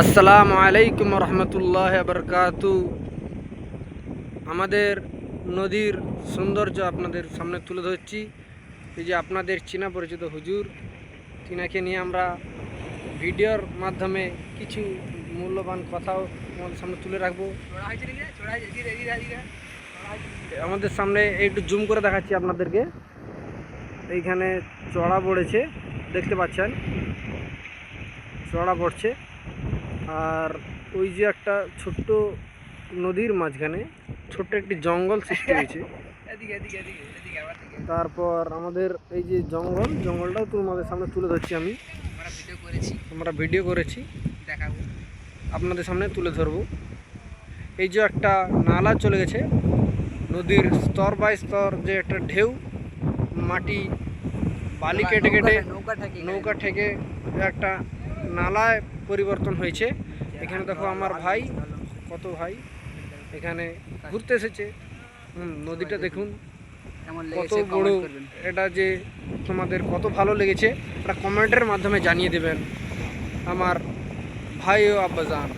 আসসালামু আলাইকুম রহমতুল্লাহ বরকাতু। আমাদের নদীর সৌন্দর্য আপনাদের সামনে তুলে ধরছি। এই যে আপনাদের চীনা পরিচিত হুজুর, তিনাকে নিয়ে আমরা ভিডিওর মাধ্যমে কিছু মূল্যবান কথাও আমাদের সামনে তুলে রাখব। আমাদের সামনে একটু জুম করে দেখাচ্ছি আপনাদেরকে। এইখানে চড়া পড়েছে, দেখতে পাচ্ছেন? চড়া পড়ছে। আর ওই যে একটা ছোট্ট নদীর মাঝখানে ছোট্ট একটি জঙ্গল সৃষ্টি হয়েছে। তারপর আমাদের এই যে জঙ্গল জঙ্গলটাও তোমাদের সামনে তুলে ধরছি আমি। আমরা ভিডিও করেছি। দেখাবো। আপনাদের সামনে তুলে ধরবো। এই যে একটা নালা চলে গেছে। নদীর স্তর বাই স্তর যে একটা ঢেউ মাটি বালি কেটে কেটে নৌকা থেকে নৌকা থেকে একটা নালায় পরিবর্তন হয়েছে। এখানে দেখো আমার ভাই কত ভাই? এখানে ঘুরতে এসেছে। নদীটা দেখুন কত বড় এটা যে তোমাদের কত ভালো লেগেছে এটা কমেন্টের মাধ্যমে জানিয়ে দেবেন। আমার ভাই ও আব্বাজান।